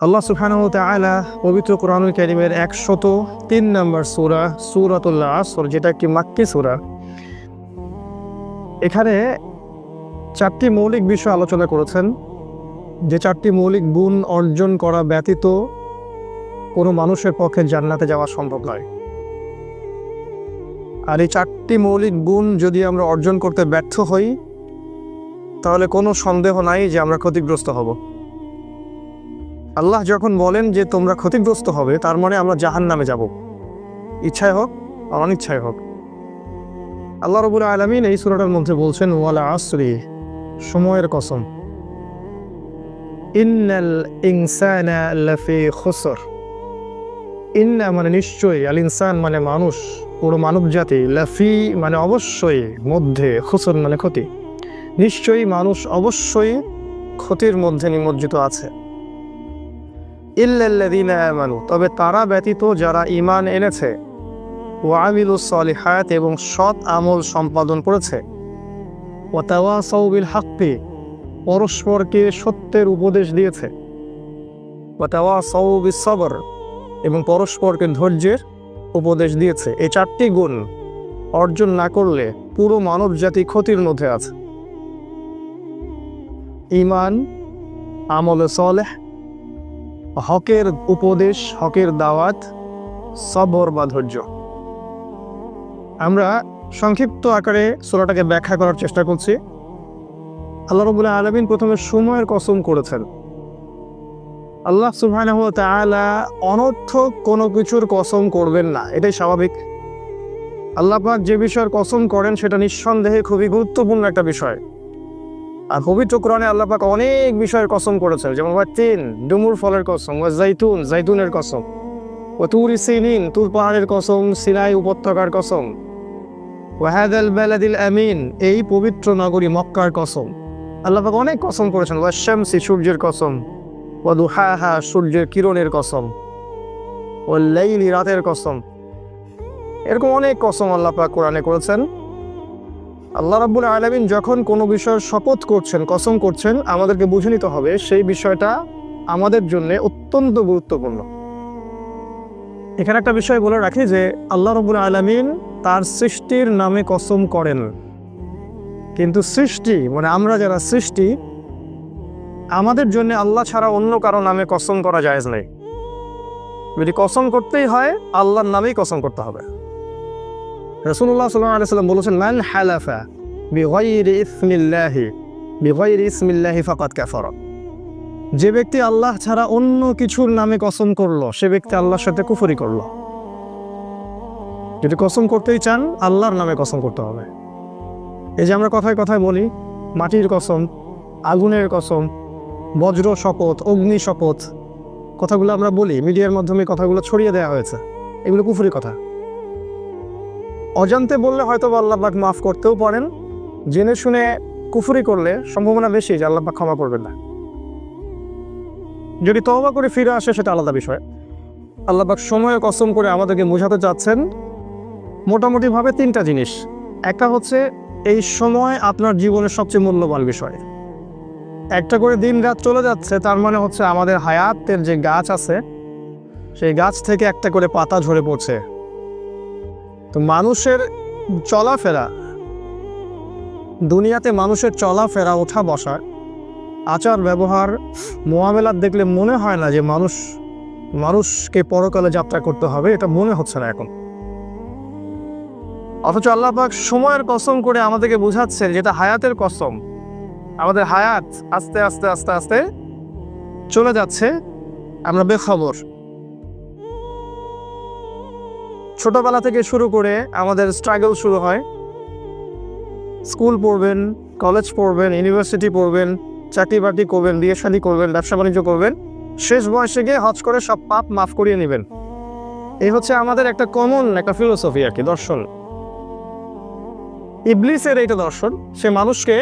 আল্লাহ সুবহানাহু ওয়া পবিত্র কোরআনুল একশত তিন নম্বর সূরা, সূরাতুল আসর, যেটা একটি মাক্কি সূরা? এখানে চারটি মৌলিক বিষয় আলোচনা করেছেন। যে চারটি মৌলিক গুণ অর্জন করা ব্যতীত কোনো মানুষের পক্ষে জান্নাতে যাওয়া সম্ভব নয়। আর এই চারটি মৌলিক গুণ যদি আমরা অর্জন করতে ব্যর্থ হই, তাহলে কোনো সন্দেহ নাই যে আমরা ক্ষতিগ্রস্ত হব। আল্লাহ যখন বলেন যে তোমরা ক্ষতিগ্রস্ত হবে, তার মানে আমরা জাহান নামে যাব। ইচ্ছায় হোক আর অনিচ্ছায় হোক। আল্লাহ রবুল আলমিন এই সুরাটার মধ্যে বলছেন, ওয়ালা আসরি, সময়ের কসম। ইন্নাল ইন্না মানে নিশ্চয়ই, আল ইনসান মানে মানুষ, পুরো মানব জাতি। লাফি মানে অবশ্যই মধ্যে, খুসর মানে ক্ষতি। নিশ্চয়ই মানুষ অবশ্যই ক্ষতির মধ্যে নিমজ্জিত আছে। ইল্লাল্লাযীনা আমানু, তবে তারা ব্যতীত যারা ঈমান এনেছে ওয়ামিলুস সলিহাত এবং সৎ আমল সম্পাদন করেছে। ও তাওয়াসাউ বিল হাক্কি, পরস্পরকে সত্যের উপদেশ দিয়েছে। ও তাওয়াসাউ বিস সবর, এবং পরস্পরকে ধৈর্যের উপদেশ দিয়েছে। এই চারটি গুণ অর্জন না করলে পুরো মানব জাতি ক্ষতির মধ্যে আছে। ঈমান, আমলে সলেহ হকের উপদেশ, হকের দাওয়াত, সবর বা ধৈর্য। আমরা সংক্ষিপ্ত আকারে সোলাটাকে ব্যাখ্যা করার চেষ্টা করছি। আল্লাহ রবুল্লাহ আলমিন প্রথমে সময়ের কসম করেছেন। আল্লাহ সুবহানাহু ওয়া তাআলা অনর্থক কোনো কিছুর কসম করবেন না, এটাই স্বাভাবিক। আল্লাহ যে বিষয়ের কসম করেন, সেটা নিঃসন্দেহে খুবই গুরুত্বপূর্ণ একটা বিষয়। আর পবিত্র কোরআনে আল্লাহ পাক অনেক বিষয়ের কসম করেছেন। যেমন ওয়া তিন ডুমুর ফলের কসম, ওয়া জাইতুন জাইতুনের কসম ও তুর সিনিন, তুর পাহাড়ের কসম, সিনাই উপত্যকার কসম ওয়াহাদাল বেলাদিল আমিন, এই পবিত্র নগরী মক্কার কসম। আল্লাপাক অনেক কসম করেছেন ওয়াশামসি সূর্যের কসম ও দুহাহা, সূর্যের কিরণের কসম ও লাইলি, রাতের কসম। এরকম অনেক কসম আল্লাপাক কোরআনে করেছেন। আল্লাহ রাব্বুল আলামিন যখন কোনো বিষয়ের শপথ করছেন, কসম করছেন, আমাদেরকে বুঝে নিতে হবে সেই বিষয়টা আমাদের জন্য অত্যন্ত গুরুত্বপূর্ণ। এখানে একটা বিষয় বলে রাখি যে, আল্লাহ রবুল আলমিন তার সৃষ্টির নামে কসম করেন। কিন্তু সৃষ্টি মানে আমরা যারা সৃষ্টি, আমাদের জন্য আল্লাহ ছাড়া অন্য কারও নামে কসম করা যায় নেই। যদি কসম করতেই হয়, আল্লাহর নামেই কসম করতে হবে। রসুল্লাহ সাল্লাহ সাল্লাম বলেছেন ম্যান হালাফা বিগয়রি ইসমিল্লাহি বিগয়রি ইসমিল্লাহি ফাকাত কাফারা। যে ব্যক্তি আল্লাহ ছাড়া অন্য কিছুর নামে কসম করল, সে ব্যক্তি আল্লাহর সাথে কুফরি করল। যদি কসম করতেই চান, আল্লাহর নামে কসম করতে হবে। এই যে আমরা কথায় কথায় বলি, মাটির কসম, আগুনের কসম, বজ্র শপথ, অগ্নি শপথ, কথাগুলো আমরা বলি, মিডিয়ার মাধ্যমে কথাগুলো ছড়িয়ে দেওয়া হয়েছে। এগুলো কুফুরি কথা। অজান্তে বললে হয়তো আল্লাহ পাক মাফ করতেও পারেন। জেনে শুনে কুফুরি করলে সম্ভাবনা বেশি যে আল্লাহ পাক ক্ষমা করবেন না। যদি তওবা করে ফিরে আসে সেটা আলাদা বিষয়। আল্লাহ পাক সময়ে কসম করে আমাদেরকে বোঝাতে চাচ্ছেন মোটামুটিভাবে তিনটা জিনিস। একটা হচ্ছে এই সময় আপনার জীবনের সবচেয়ে মূল্যবান বিষয়। একটা করে দিন রাত চলে যাচ্ছে, তার মানে হচ্ছে আমাদের হায়াতের যে গাছ আছে, সেই গাছ থেকে একটা করে পাতা ঝরে পড়ছে। তো মানুষের চলাফেরা, দুনিয়াতে মানুষের চলাফেরা, ওঠা বসা আচার ব্যবহার, মোয়ামেলাত দেখলে মনে হয় না যে মানুষ, মানুষকে পরকালে যাত্রা করতে হবে, এটা মনে হচ্ছে না এখন। অথচ আল্লাহ পাক সময়ের কসম করে আমাদেরকে বোঝাচ্ছেন যেটা হায়াতের কসম। আমাদের হায়াত আস্তে আস্তে আস্তে আস্তে চলে যাচ্ছে। আমরা বেখবর। ছোটবেলা থেকে শুরু করে আমাদের স্ট্রাগল শুরু হয়। স্কুল পড়বেন কলেজ পড়বেন ইউনিভার্সিটি পড়বেন চাকরি বাকরি করবেন বিয়ে শাদী করবেন ব্যবসা বাণিজ্য করবেন। শেষ বয়সে গিয়ে হজ করে সব পাপ মাফ করিয়ে নেবেন। এই হচ্ছে আমাদের একটা কমন একটা ফিলোসফি আর কি, দর্শন। ইবলিসের এইটা দর্শন, সে মানুষকে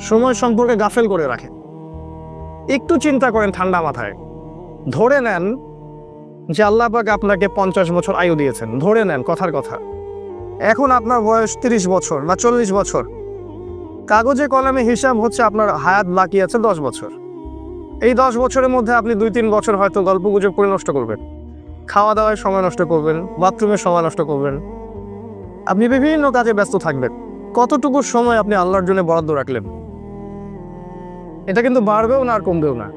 সময় সম্পর্কে গাফেল করে রাখে। একটু চিন্তা করেন ঠান্ডা মাথায়। ধরে নেন যে আল্লাহ আপনাকে পঞ্চাশ বছর আয়ু দিয়েছেন। ধরে নেন, কথার কথা। এখন আপনার বয়স তিরিশ বছর বা চল্লিশ বছর। কাগজে, কলমে হিসাব হচ্ছে আপনার হায়াত বাকি আছে দশ বছর। এই দশ বছরের মধ্যে আপনি দুই তিন বছর হয়তো গল্প গুজব করে নষ্ট করবেন। খাওয়া দাওয়ায় সময় নষ্ট করবেন, বাথরুমে সময় নষ্ট করবেন। আপনি বিভিন্ন কাজে ব্যস্ত থাকবেন। কতটুকু সময় আপনি আল্লাহর জন্য বরাদ্দ রাখলেন? এটা কিন্তু বাড়বেও না আর কমবেও না।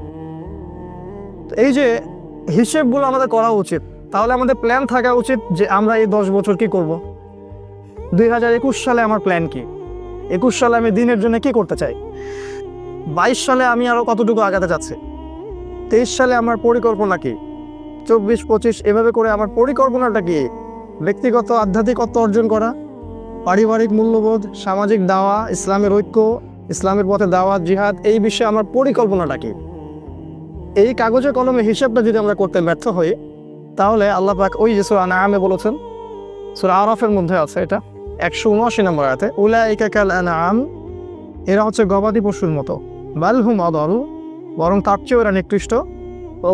এই যে হিসেবগুলো আমাদের করা উচিত। তাহলে আমাদের প্ল্যান থাকা উচিত যে আমরা এই দশ বছর কি করব? দুই হাজার একুশ সালে আমার প্ল্যান কি? একুশ সালে আমি দিনের জন্য কি করতে চাই? বাইশ সালে আমি আরও কতটুকু আগাতে যাচ্ছি? তেইশ সালে আমার পরিকল্পনা কি? চব্বিশ, পঁচিশ, এভাবে করে আমার পরিকল্পনাটা কি? ব্যক্তিগত আধ্যাত্মিকত্ব অর্জন করা, পারিবারিক মূল্যবোধ, সামাজিক দাওয়া, ইসলামের ঐক্য, ইসলামের পথে দাওয়া, জিহাদ, এই বিষয়ে আমার পরিকল্পনাটা কি? এই কাগজে কলমে হিসাবটা যদি আমরা করতে ব্যর্থ হই, তাহলে আল্লাহ পাক ওই যে সুরা নামে বলেছেন, সুরা আরফের মধ্যে আছে এটা, একশো উনআশি নম্বর আয়াতে, উলাইকা কাল আনআম, এরা হচ্ছে গবাদি পশুর মতো বালহুম অদল বরং তার চেয়েও এরা নিকৃষ্ট।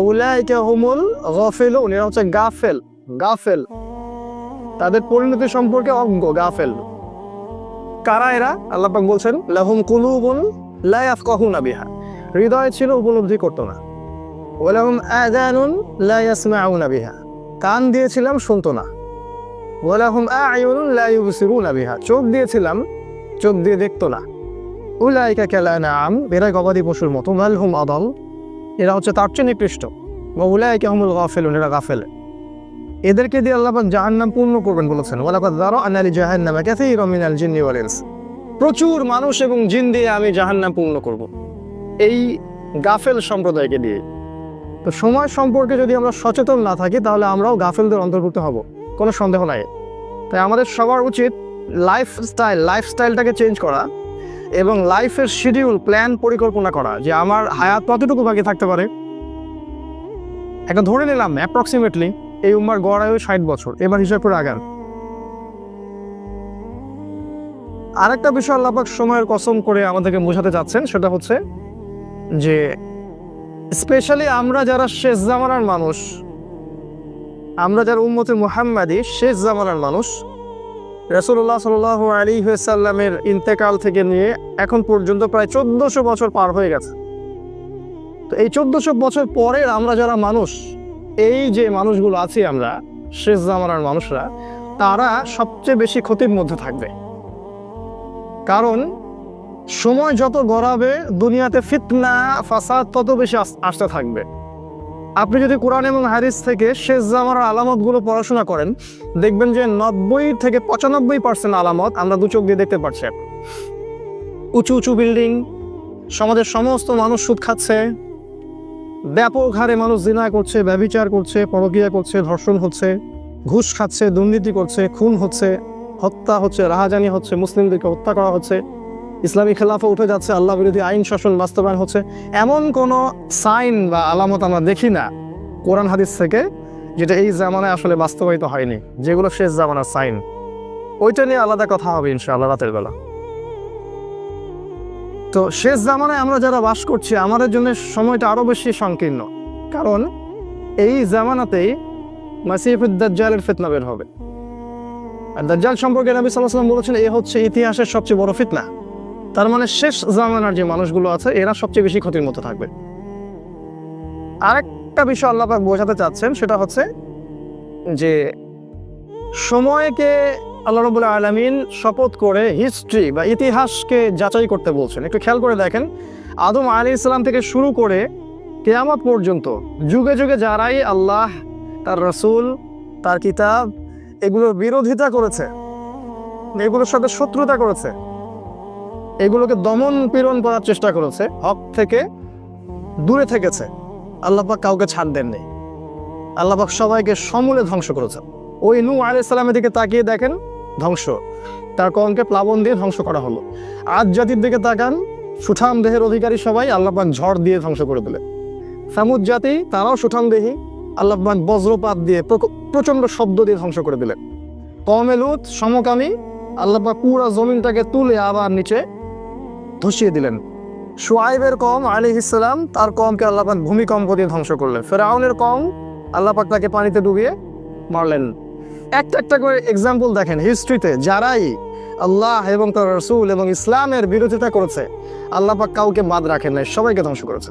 উলাইকা হুমুল গফিলুন, এরা হচ্ছে গাফেল গাফেল। তাদের পরিণতি সম্পর্কে অজ্ঞ, গাফেল। কারা এরা? আল্লাহ পাক বলছেন, লাহুম কুলুবুন লা ইয়াফকাহুনা বিহা। হৃদয় ছিল উপলব্ধি করতো না। ওয়ালাহুম আযানুন লা ইয়াসমাউনা বিহা। কান দিয়েছিলাম, শুনতো না। ওয়ালাহুম আ'য়ুনুন লা ইউবসিরুনা বিহা। চোখ দিয়েছিলাম, চোখ দিয়ে দেখতো না। উলাইকা কালানাম এরা গবাদি পশুর মতো। মালহুম আদল, এরা হচ্ছে তার চেয়ে নিকৃষ্ট। ওয়া উলাইকা হুমুল গাফিলুন, এরা গাফেল। এদেরকে দিয়ে আল্লাহ জাহান্নাম পূর্ণ করবেন বলেছেন। ওয়ালাকাদ যারা'না লি জাহান্নামা কাসীরাম মিনাল জিন্নি ওয়াল প্রচুর মানুষ এবং জিন দিয়ে আমি জাহান্নাম পূর্ণ করব। এই গাফেল সম্প্রদায়কে দিয়ে। তো সময় সম্পর্কে যদি আমরা সচেতন না থাকি, তাহলে আমরাও গাফেলদের অন্তর্ভুক্ত হব। কোনো সন্দেহ নাই। তাই আমাদের সবার উচিত লাইফ স্টাইল লাইফস্টাইলটাকে চেঞ্জ করা এবং লাইফের শিডিউল প্ল্যান পরিকল্পনা করা যে আমার হায়াত কতটুকু বাকি থাকতে পারে। একটা ধরে নিলাম অ্যাপ্রক্সিমেটলি এই উম্মার গড় আয়ু ষাট বছর, এবার হিসাব করে আগান। আরেকটা বিষয় আল্লাপাক সময়ের কসম করে আমাদেরকে বোঝাতে চাচ্ছেন, সেটা হচ্ছে যে স্পেশালি আমরা যারা শেষ জামানার মানুষ। আমরা যারা উম্মতে মুহাম্মাদি শেষ জামানার মানুষ। রসুল্লাহ সাল আলী সাল্লামের ইন্তেকাল থেকে নিয়ে এখন পর্যন্ত প্রায় চোদ্দশো বছর পার হয়ে গেছে। তো এই চোদ্দশো বছর পরের আমরা যারা মানুষ, এই যে মানুষগুলো আছি আমরা, শেষ জামানার মানুষরা, তারা সবচেয়ে বেশি ক্ষতির মধ্যে থাকবে। কারণ সময় যত গড়াবে, দুনিয়াতে ফিতনা, ফাসাদ তত বেশি আস- আসতে থাকবে আপনি যদি কোরআন এবং হাদিস থেকে শেষ জামার আলামতগুলো পড়াশোনা করেন, দেখবেন যে নব্বই থেকে পঁচানব্বই পার্সেন্ট আলামত আমরা দু চোখ দিয়ে দেখতে পাচ্ছি। উঁচু উঁচু বিল্ডিং, সমাজের সমস্ত মানুষ সুদ খাচ্ছে, ব্যাপক হারে মানুষ জিনা করছে, ব্যভিচার করছে, পরকীয়া করছে, ধর্ষণ হচ্ছে, ঘুষ খাচ্ছে, দুর্নীতি করছে, খুন হচ্ছে, হত্যা হচ্ছে, রাহাজানি হচ্ছে, মুসলিমদেরকে হত্যা করা হচ্ছে ইসলামী খেলাফা উঠে যাচ্ছে, আল্লাহ বিরোধী আইন শাসন বাস্তবায়ন হচ্ছে। এমন কোনো সাইন বা আলামত আমরা দেখি না কোরআন হাদিস থেকে, যেটা এই জামানায় আসলে বাস্তবায়িত হয়নি, যেগুলো শেষ জামানার সাইন। ওইটা নিয়ে আলাদা কথা হবে ইনশাআল্লাহ রাতের বেলা। তো শেষ জামানায় আমরা যারা বাস করছি, আমাদের জন্য সময়টা আরও বেশি সংকীর্ণ। কারণ এই জামানাতেই মাসিফুদ দাজ্জালের ফিতনা বের হবে। আর দাজ্জাল সম্পর্কে নবী সাল্লাহ সাল্লাম বলেছেন, এ হচ্ছে ইতিহাসের সবচেয়ে বড় ফিতনা। তার মানে শেষ জামানার যে মানুষগুলো আছে, এরা সবচেয়ে বেশি ক্ষতির মতো থাকবে। আরেকটা বিষয় আল্লাপাক বোঝাতে চাচ্ছেন, সেটা হচ্ছে যে সময়কে আল্লাহ রবুল আলমিন শপথ করে হিস্ট্রি বা ইতিহাসকে যাচাই করতে বলছেন। একটু খেয়াল করে দেখেন, আদম আলী ইসলাম থেকে শুরু করে কেয়ামত পর্যন্ত যুগে যুগে যারাই আল্লাহ, তার রসুল, তার কিতাব, এগুলোর বিরোধিতা করেছে, এগুলোর সাথে শত্রুতা করেছে এগুলোকে দমন পীড়ন করার চেষ্টা করেছে। হক থেকে দূরে থেকেছে। আল্লাপাক কাউকে ছাড় দেননি। আল্লাপাক সবাইকে সমূলে ধ্বংস করেছেন। ওই নূ আলাইসাল্লামের দিকে তাকিয়ে দেখেন, ধ্বংস। তার কমকে প্লাবন দিয়ে ধ্বংস করা হলো। আজ জাতির দিকে তাকান, সুঠাম দেহের অধিকারী সবাই আল্লাপাক ঝড় দিয়ে ধ্বংস করে দিলেন। সামুদ জাতি, তারাও সুঠাম দেহি আল্লাপাক বজ্রপাত দিয়ে প্রচণ্ড শব্দ দিয়ে ধ্বংস করে দিলেন। কমে লুত, সমকামী আল্লাপাক পুরা জমিনটাকে তুলে আবার নিচে ধসিয়ে দিলেন। সোয়াইবের কম আলী ইসলাম তার কমকে আল্লাপাক ভূমিকম্প দিয়ে ধ্বংস করলেন। ফেরাউনের কম আল্লাপাক তাকে পানিতে ডুবিয়ে মারলেন। একটা একটা করে এক্সাম্পল দেখেন হিস্ট্রিতে যারাই আল্লাহ এবং তার রসুল এবং ইসলামের বিরোধিতা করেছে, আল্লাহ পাক কাউকে বাদ রাখেন নাই, সবাইকে ধ্বংস করেছে।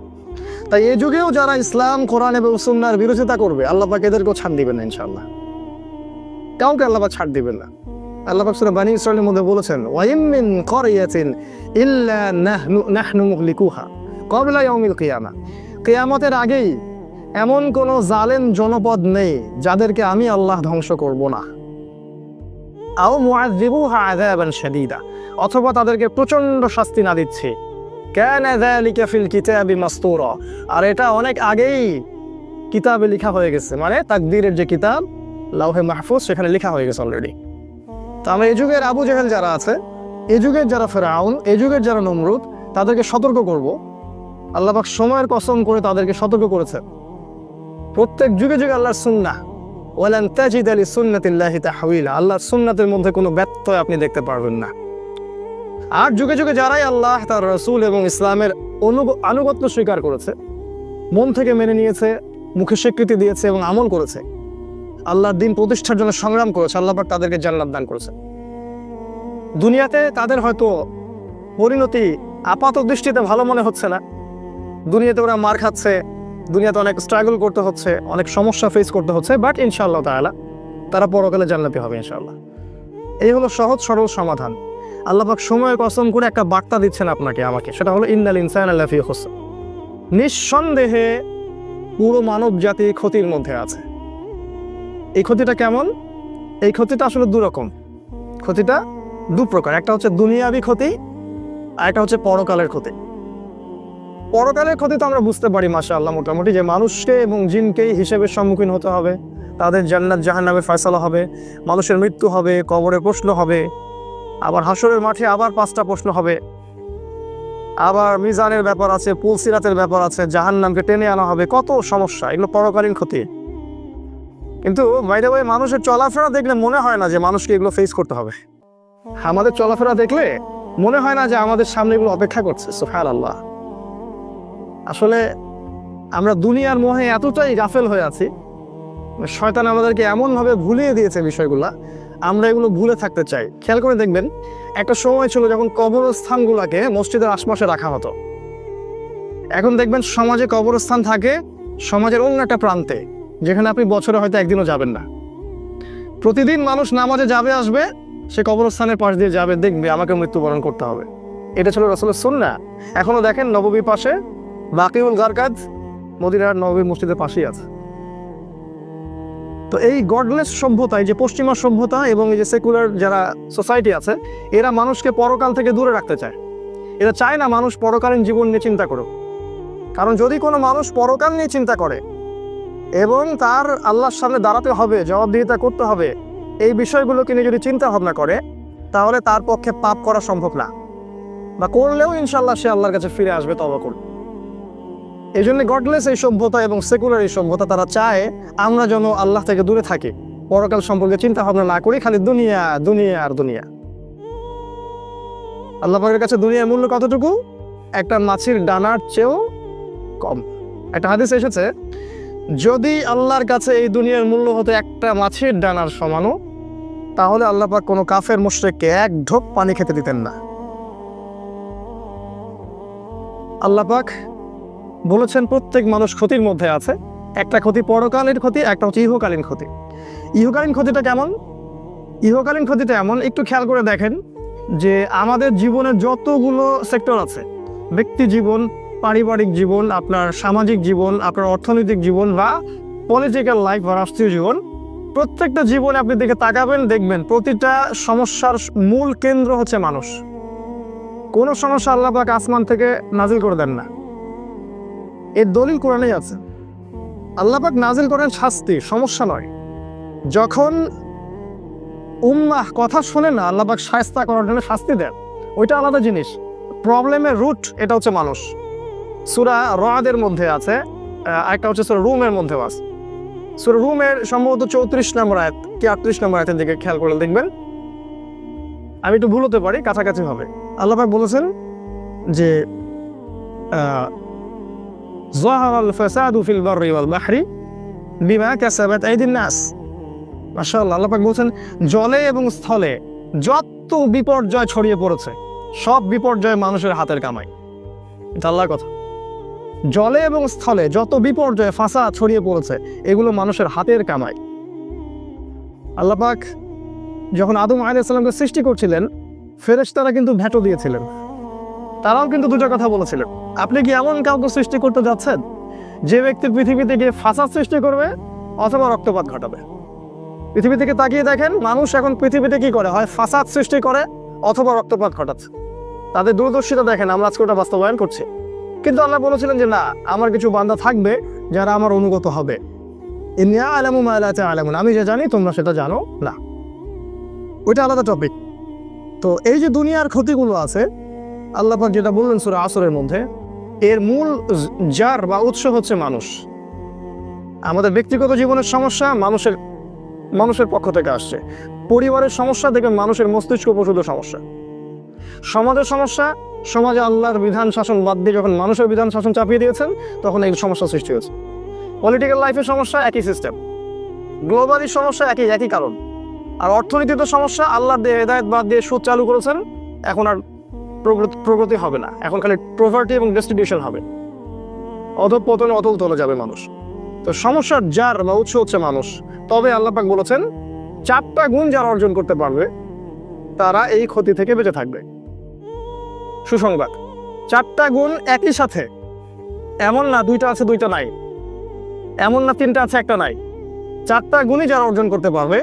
তাই এই যুগেও যারা ইসলাম, কোরআন এবং সুন্নার বিরোধিতা করবে, আল্লাহ পাক এদেরকেও ছাড় দিবেন না ইনশাআল্লাহ। কাউকে আল্লাহ পাক ছাড় দিবেন না। আল্লাহ পাক সূরা বানী ইসরাইলের মধ্যে বলেছেন, ওয়াইম মিন ক্বরিয়াতিন ইল্লা নাহনু নাহনু মুহলিকুহা ক্বাবলা ইয়াউমিল কিয়ামা। কিয়ামতের আগেই এমন কোনো জালেম জনপদ নেই যাদেরকে আমি আল্লাহ ধ্বংস করব না। আও মুআযিবুহা আযাবান শাদীদা, অথবা তাদেরকে প্রচণ্ড শাস্তি না দিচ্ছে। কানা যালিকা ফিল কিতাবি মাসতুরা, আর এটা অনেক আগেই কিতাবে লেখা হয়ে গেছে মানে তাকদীরের যে কিতাব, লাউহে মাহফুজ, সেখানে লেখা হয়ে গেছে অলরেডি তো আমরা এই যুগের আবু জেহেল যারা আছে, এই যুগের যারা ফেরাউন, এই যুগের যারা নমরুদ, তাদেরকে সতর্ক করব। আল্লাহবাক সময়ের কসম করে তাদেরকে সতর্ক করেছে প্রত্যেক যুগে যুগে আল্লাহর সুন্না ওয়ালান তাজিদ আলী সুন্নাতিল্লাহি তাহউইলা আল্লাহর সুন্নাতের মধ্যে কোনো ব্যত্যয় আপনি দেখতে পারবেন না। আর যুগে যুগে যারাই আল্লাহ, তার রসুল এবং ইসলামের অনুগ- আনুগত্য স্বীকার করেছে, মন থেকে মেনে নিয়েছে, মুখে স্বীকৃতি দিয়েছে এবং আমল করেছে আল্লাহর দিন প্রতিষ্ঠার জন্য সংগ্রাম করেছে, আল্লাহ পাক তাদেরকে জান্নাত দান করেছে। দুনিয়াতে তাদের হয়তো পরিণতি আপাত দৃষ্টিতে ভালো মনে হচ্ছে না। দুনিয়াতে ওরা মার খাচ্ছে, দুনিয়াতে অনেক স্ট্রাগল করতে হচ্ছে, অনেক সমস্যা ফেস করতে হচ্ছে বাট ইনশাআল্লাহ তাআলা তারা পরকালে জান্নাতি হবে ইনশাআল্লাহ। এই হলো সহজ, সরল সমাধান। আল্লাহ পাক সময়ের কসম করে একটা বার্তা দিচ্ছেন আপনাকে, আমাকে। সেটা হলো, ইন্নাল ইনসান আল্লাহ ফি খুসর। নিঃসন্দেহে পুরো মানব জাতি ক্ষতির মধ্যে আছে। এই ক্ষতিটা কেমন? এই ক্ষতিটা আসলে দু রকম ক্ষতিটা দু প্রকার একটা হচ্ছে দুনিয়াবি ক্ষতি, আর একটা হচ্ছে পরকালের ক্ষতি। পরকালের ক্ষতি তো আমরা বুঝতে পারি মাসা আল্লাহ মোটামুটি যে মানুষকে এবং জিনকেই হিসেবের সম্মুখীন হতে হবে। তাদের জান্নাত জাহান্নামে ফয়সালা হবে, মানুষের মৃত্যু হবে কবরে প্রশ্ন হবে, আবার হাসরের মাঠে আবার পাঁচটা প্রশ্ন হবে। আবার মিজানের ব্যাপার আছে, পুলসিরাতের ব্যাপার আছে, জাহান্নামকে টেনে আনা হবে, কত সমস্যা, এগুলো পরকালীন ক্ষতি। কিন্তু বাইরে বাইরে মানুষের চলাফেরা দেখলে মনে হয় না যে মানুষকে এগুলো ফেস করতে হবে। আমাদের চলাফেরা দেখলে মনে হয় না যে আমাদের সামনে এগুলো অপেক্ষা করছে সোফাল আল্লাহ আসলে আমরা দুনিয়ার মোহে এতটাই গাফেল হয়ে আছি, শয়তান আমাদেরকে এমনভাবে ভুলিয়ে দিয়েছে বিষয়গুলা, আমরা এগুলো ভুলে থাকতে চাই। খেয়াল করে দেখবেন, একটা সময় ছিল যখন কবরস্থানগুলোকে মসজিদের আশপাশে রাখা হতো। এখন দেখবেন সমাজে কবরস্থান থাকে সমাজের অন্য একটা প্রান্তে। যেখানে আপনি বছরে হয়তো একদিনও যাবেন না। প্রতিদিন মানুষ নামাজে যাবে আসবে, সে কবরস্থানের পাশ দিয়ে যাবে, দেখবে আমাকে মৃত্যুবরণ করতে হবে। এটা ছিল রসলের সুন্না এখনও দেখেন নববীর পাশে বাকিউল গারকাদ মদিনার নববী মসজিদের পাশেই আছে। তো এই গডলেস সভ্যতা যে পশ্চিমা সভ্যতা এবং এই যে সেকুলার যারা সোসাইটি আছে, এরা মানুষকে পরকাল থেকে দূরে রাখতে চায়। এরা চায় না মানুষ পরকালীন জীবন নিয়ে চিন্তা করুক। কারণ যদি কোনো মানুষ পরকাল নিয়ে চিন্তা করে এবং তার আল্লাহর সামনে দাঁড়াতে হবে, জবাবদিহিতা করতে হবে। এই বিষয়গুলোকে নিয়ে যদি চিন্তা ভাবনা করে, তাহলে তার পক্ষে পাপ করা সম্ভব না। বা করলেও ইনশাল্লাহ সে আল্লাহর কাছে ফিরে আসবে তবা করবে। এই জন্য গডলেস এই সভ্যতা এবং সেকুলার এই সভ্যতা তারা চায়, আমরা যেন আল্লাহ থেকে দূরে থাকি। পরকাল সম্পর্কে চিন্তা ভাবনা না করি, খালি দুনিয়া দুনিয়া আর দুনিয়া। আল্লাহ পাকের কাছে দুনিয়ার মূল্য কতটুকু? একটা মাছির ডানার চেয়েও কম। একটা হাদিস এসেছে যদি আল্লাহর কাছে এই দুনিয়ার মূল্য হতো একটা মাছের ডানার সমানও, তাহলে আল্লাহ পাক কোনো কাফের মুশরিককে এক ঢোক পানি খেতে দিতেন না। আল্লাহ পাক বলেছেন, প্রত্যেক মানুষ ক্ষতির মধ্যে আছে। একটা ক্ষতি পরকালের ক্ষতি, একটা হচ্ছে ইহকালীন ক্ষতি। ইহকালীন ক্ষতিটা কেমন? ইহকালীন ক্ষতিটা এমন, একটু খেয়াল করে দেখেন যে আমাদের জীবনের যতগুলো সেক্টর আছে, ব্যক্তি জীবন পারিবারিক জীবন, আপনার সামাজিক জীবন, আপনার অর্থনৈতিক জীবন বা পলিটিক্যাল লাইফ বা রাষ্ট্রীয় জীবন, প্রত্যেকটা জীবনে আপনি দেখে তাকাবেন, দেখবেন প্রতিটা সমস্যার মূল কেন্দ্র হচ্ছে মানুষ। কোনো সমস্যা আল্লাহ পাক আসমান থেকে নাজিল করে দেন না। এর দলিল কোরআনেই আছে। আল্লাহ পাক নাজিল করেন শাস্তি, সমস্যা নয়। যখন উম্মাহ কথা শোনে না, আল্লাহ পাক শায়স্তা করার জন্য শাস্তি দেন। ওইটা আলাদা জিনিস। প্রবলেমের রুট এটা হচ্ছে মানুষ। সুরা রাদের মধ্যে আছে একটা হচ্ছে সুরা রুমের মধ্যেও আছে। সুরা রুমের সম্ভবত চৌত্রিশ নম্বর আয়াত কি আটত্রিশ নম্বর আয়াতের দিকে খেয়াল করলে দেখবেন? আমি একটু ভুল হতে পারি, কাছাকাছি হবে। আল্লাহাক বলেছেন যে জহারাল ফাসাদু ফিল বাররি ওয়াল বাহরি বিমা কাসাবাত আইদিন নাস। মাশাআল্লাহ, আল্লাহ পাক বলছেন, জলে এবং স্থলে যত বিপর্যয় ছড়িয়ে পড়েছে, সব বিপর্যয় মানুষের হাতের কামাই। এটা আল্লাহর কথা। জলে এবং স্থলে যত বিপর্যয় ফাঁসা ছড়িয়ে পড়েছে, এগুলো মানুষের হাতের কামাই। আল্লাপাক যখন আদম আলাইসাল্লামকে সৃষ্টি করছিলেন, ফেরেশতারা কিন্তু ভেটো দিয়েছিলেন। তারাও কিন্তু দুটো কথা বলেছিলেন। আপনি কি এমন কাউকে সৃষ্টি করতে যাচ্ছেন? যে ব্যক্তি পৃথিবীতে গিয়ে ফাঁসাদ সৃষ্টি করবে অথবা রক্তপাত ঘটাবে। পৃথিবী থেকে তাকিয়ে দেখেন, মানুষ এখন পৃথিবীতে কি করে? হয় ফাসাদ সৃষ্টি করে অথবা রক্তপাত ঘটাচ্ছে। তাদের দূরদর্শিতা দেখেন, আমরা আজকে ওটা বাস্তবায়ন করছি। কিন্তু আল্লাহ বলেছিলেন যে, না, আমার কিছু বান্দা থাকবে যারা আমার অনুগত হবে। আলামুন আমি যে জানি, তোমরা সেটা জানো না। ওইটা আলাদা টপিক তো এই যে দুনিয়ার ক্ষতিগুলো আছে, আল্লাহ পাক যেটা বললেন সুরা আসরের মধ্যে, এর মূল জার বা উৎস হচ্ছে মানুষ। আমাদের ব্যক্তিগত জীবনের সমস্যা মানুষের মানুষের পক্ষ থেকে আসছে। পরিবারের সমস্যা থেকে মানুষের মস্তিষ্ক প্রসূত সমস্যা। সমাজের সমস্যা, সমাজে আল্লাহর বিধান শাসন বাদ দিয়ে যখন মানুষের বিধান শাসন চাপিয়ে দিয়েছেন, তখন এই সমস্যা সৃষ্টি হয়েছে। পলিটিক্যাল লাইফের সমস্যা একই সিস্টেম গ্লোবালি সমস্যা একই একই কারণ। আর অর্থনীতিতে সমস্যা আল্লাহ দিয়ে হেদায়ত বাদ দিয়ে সুদ চালু করেছেন, এখন আর প্রগতি- হবে না। এখন খালি প্রভার্টি এবং ডেস্টিটিউশন হবে। অধপতনে অতল তলে যাবে মানুষ। তো সমস্যার যার বা উৎস হচ্ছে মানুষ। তবে আল্লাপাক বলেছেন, চারটা গুণ যারা অর্জন করতে পারবে, তারা এই ক্ষতি থেকে বেঁচে থাকবে। সুসংবাদ। চারটা গুণ একই সাথে। এমন না দুইটা আছে, দুইটা নাই। এমন না তিনটা আছে, একটা নাই। চারটা গুণই যারা অর্জন করতে পারবে,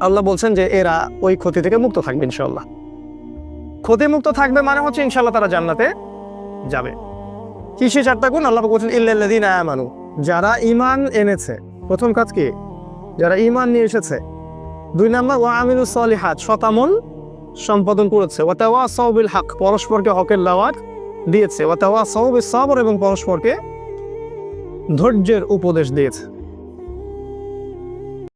আল্লাহ বলছেন যে এরা ওই ক্ষতি থেকে মুক্ত থাকবে ইনশাল্লাহ ক্ষতি মুক্ত থাকবে মানে হচ্ছে ইনশাল্লাহ তারা জান্নাতে যাবে। কি সেই চারটা গুণ? আল্লাহ বলছেন ইল্লাল্লাযীনা আমানু। যারা ঈমান এনেছে, প্রথম কাজ কি? যারা ঈমান নিয়ে এসেছে। দুই নাম্বার, ওয়া আমিলু সলিহাত। শতামল সম্পাদন করেছে। ওয়াতাওয়া সাহবিল হক পরস্পরকে হকের লাওয়াত দিয়েছে। ওয়াতাওয়া সাহবিল সাবর এবং পরস্পরকে ধৈর্যের উপদেশ দিয়েছে।